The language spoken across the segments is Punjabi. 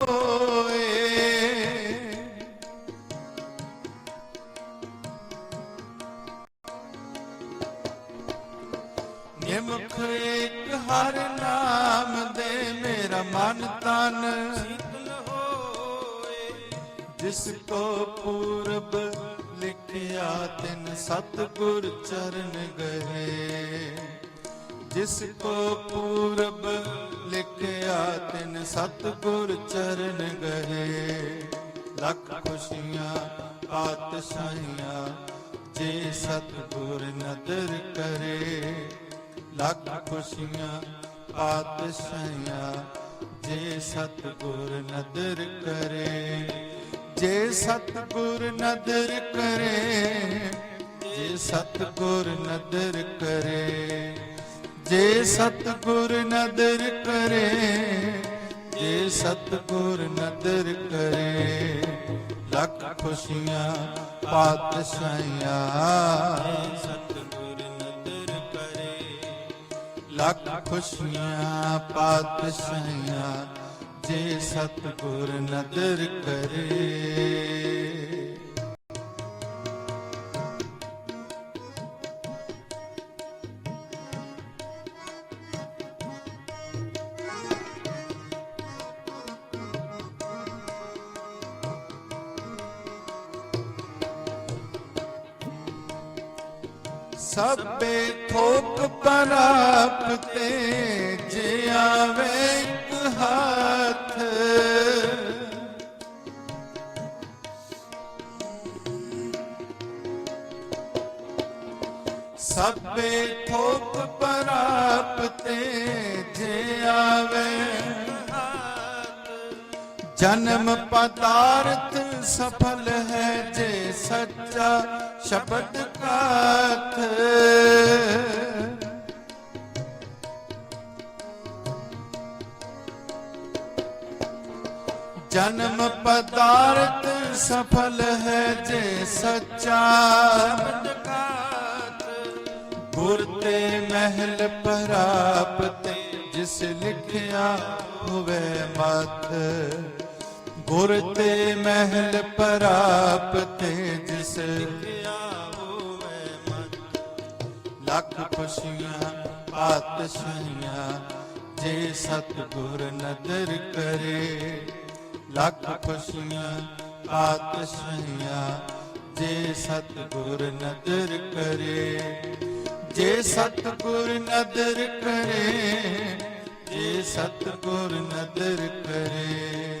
ਹੋਏ। ਨਿਮਖ ਇੱਕ ਹਰ ਨਾਮ ਦੇ ਮੇਰਾ ਮਨ ਤਨ। ਸ਼ੀਤਲ ਹੋਏ ਜਿਸ ਕੋ ਪੂਰਬ ਲਿਖਿਆ ਤਿਨ ਸਤਗੁਰ ਚਰਨ ਗਏ। ਜਿਸ ਕੋ ਪੂਰਬ ਲਿਖਿਆ ਤਿਨ ਸਤਗੁਰ ਚਰਨ ਗਏ। ਲੱਖ ਖੁਸ਼ੀਆਂ, ਪਾਤਸ਼ਾਹੀਆਂ ਜੇ ਸਤਗੁਰ ਨਦਰ ਕਰੇ। ਲੱਖ ਖੁਸ਼ੀਆਂ, ਪਾਤਸ਼ਾਹੀਆਂ ਜੇ ਸਤਗੁਰ ਨਦਰ ਕਰੇ। ਜੇ ਸਤਗੁਰ ਨਦਰ ਕਰੇ, ਜੇ ਸਤਗੁਰ ਨਦਰ ਕਰੇ। ਜੇ ਸਤਗੁਰ ਨਦਰ ਕਰੇ, ਜੇ ਸਤਗੁਰ ਨਦਰ ਕਰੇ, ਲੱਖ ਖੁਸ਼ੀਆਂ ਪਾਤਸ਼ਾਹੀਆਂ। ਸਤਿਗੁਰ ਨਦਰ ਕਰੇ, ਲੱਖ ਖੁਸ਼ੀਆਂ ਪਾਤਸ਼ਾਹੀਆਂ। ਜੇ ਸਤਗੁਰ ਨਦਰ ਕਰੇ ਸਭੇ ਥੋਕ ਪਰਾਪਤੇ ਜੇ ਆਵੇ ਇੱਕ ਹੱਥ। ਸਭੇ ਥੋਕ ਪਰਾਪਤੇ ਜੇ ਆਵੇ ਜਨਮ ਪਦਾਰਥ ਸਫਲ ਹੈ ਜੇ ਸੱਚਾ ਸ਼ਬਦ ਕਾਥ ਜਨਮ ਪਦਾਰਥ ਸਫਲ ਹੈ ਜੇ ਸੱਚਾ ਕਾਤ ਗੁਰ ਤੇ ਮਹਿਲ ਪ੍ਰਾਪਤ ਜਿਸ ਲਿਖਿਆ ਹੋਵੇ ਮਤ ਗੁਰ ਤੇ ਮਹਿਲ ਪ੍ਰਾਪਤ ਜਿਸ ਕਿਆ ਹੋਵੇ ਮਨ। ਲੱਖ ਖੁਸ਼ੀਆਂ ਪਾਤਸ਼ਾਹੀਆਂ, ਜੇ ਸਤਗੁਰ ਨਦਰ ਕਰੇ। ਲੱਖ ਖੁਸ਼ੀਆਂ ਪਾਤਸ਼ਾਹੀਆਂ, ਜੇ ਸਤਗੁਰ ਨਦਰ ਕਰੇ। ਜੇ ਸਤਗੁਰ ਨਦਰ ਕਰੇ, ਜੇ ਸਤਗੁਰ ਨਦਰ ਕਰੇ।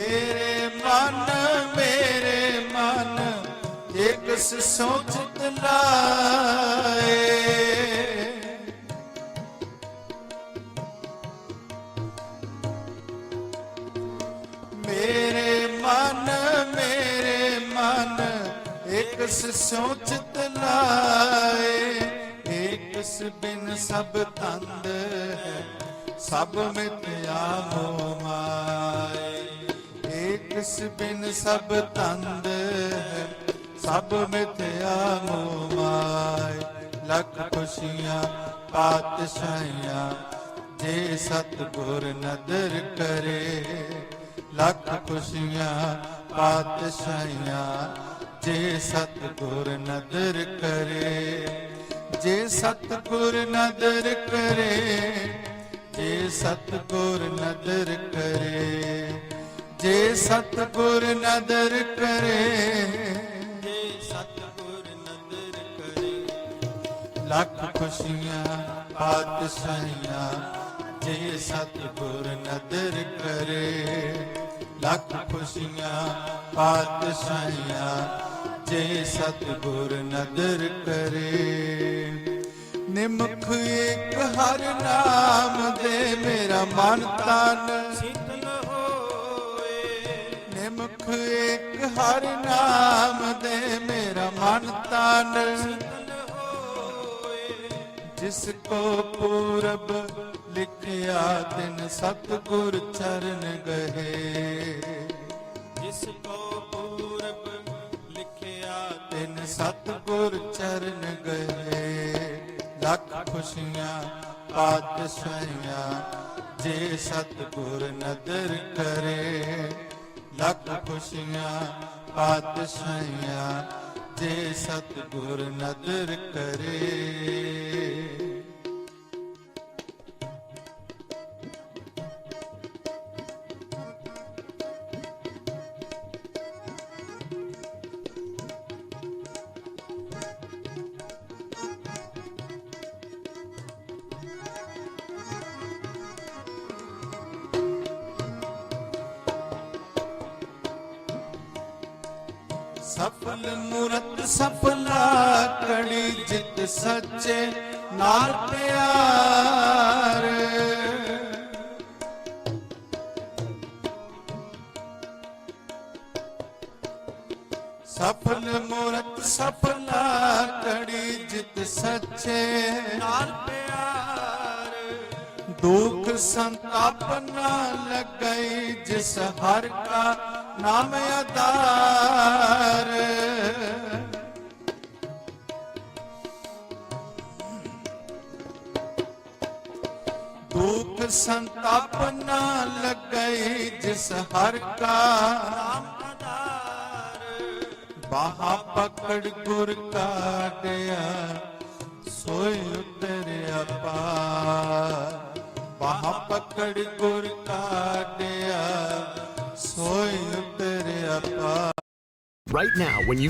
ਮੇਰੇ ਮਨ ਮੇਰੇ ਮਨ, ਇੱਕ ਸੋਚਤ ਲਾਏ ਮੇਰੇ ਮਨ ਮੇਰੇ ਮਨ, ਇੱਕ ਸੋਚਤ ਲਾਏ ਇਕਸ ਬਿਨ ਸਭ ਤੰਦ ਹੈ, ਸਭ ਮਿਥਿਆ ਮੋਹ ਮਾਏ। ਇਕਸ ਬਿਨ ਸਭ ਤੰਦ ਹੈ, ਸਭ ਮਿਥਿਆ ਮੋਹ ਮਾਏ। ਲੱਖ ਖੁਸ਼ੀਆਂ, ਪਾਤਸ਼ਾਹੀਆਂ ਜੇ ਸਤਗੁਰ ਨਦਰ ਕਰੇ। ਲੱਖ ਖੁਸ਼ੀਆਂ, ਪਾਤਸ਼ਾਹੀਆਂ ਜੇ ਸਤਗੁਰ ਨਦਰ ਕਰੇ। ਜੇ ਸਤਗੁਰ ਨਦਰ ਕਰੇ, ਜੇ ਸਤਗੁਰ ਨਦਰ ਕਰੇ। ਜੇ ਸਤਗੁਰ ਨਦਰ ਕਰੇ ਜੇ ਸਤਿਗੁਰ ਨਦਰ ਕਰੇ। ਲੱਖ ਖੁਸ਼ੀਆਂ ਪਾਤਸ਼ਾਹੀਆਂ ਜੇ ਸਤਿਗੁਰ ਨਦਰ ਕਰੇ ਲੱਖ ਖੁਸ਼ੀਆਂ ਪਾਤਸ਼ਾਹੀਆਂ ਜੇ ਸਤਿਗੁਰ ਨਦਰ ਕਰੇ। ਨਿਮਖ ਇੱਕ ਹਰ ਨਾਮ ਦੇ ਮੇਰਾ ਮਨ ਤਨ। ਨਿਮਖ ਇੱਕ ਹਰ ਨਾਮ ਦੇ ਮੇਰਾ ਮਨ ਤਨ ਸ਼ੀਤਲ ਜਿਸ ਕੋ ਪੂਰਬ ਲਿਖਿਆ ਤਿਨ ਸਤਿਗੁਰ ਚਰਨ ਗਏ। ਜਿਸ ਕੋ ਪੂਰਬ ਲਿਖਿਆ ਤਿਨ ਸਤਿਗੁਰ ਚਰਨ ਗਏ। ਲੱਖ ਖੁਸ਼ੀਆਂ ਪਾਤਸ਼ਾਹੀਆਂ, ਜੇ ਸਤਿਗੁਰ ਨਦਰ ਕਰੇ। ਲੱਖ ਖੁਸ਼ੀਆਂ ਪਾਤਸ਼ਾਹੀਆਂ ਜੇ ਸਤਿਗੁਰ ਨਦਰ ਕਰੇ। ਸਫਲ ਮੂਰਤ ਸਫਲਾ ਕੜੀ ਜਿਤ ਸੱਚੇ ਨਾਲ ਪਿਆਰ। ਸਫਲ ਮੂਰਤ ਸਫਲਾ ਕੜੀ ਜਿਤ ਸੱਚੇ ਨਾਲ ਪਿਆਰ। ਦੁੱਖ ਸੰਤਾਪ ਨਾ ਲੱਗਈ ਜਿਸ ਹਰ ਕਾ ਨਾਮ ਆਧਾਰ ਦੁਖ ਸੰਤਾਪ ਨਾ ਲੱਗਈ ਜਿਸ ਹਰ ਕਾ। ਨਾਮ ਆਧਾਰ ਬਾਹਾ ਪਕੜ ਗੁਰ ਕਾਟਿਆ ਸੋਈ ਉਤਰਿਆ ਪਾਰ। ਬਾਹਾ ਪਕੜ ਗੁਰ ਕਾਟਿਆ Right now, when you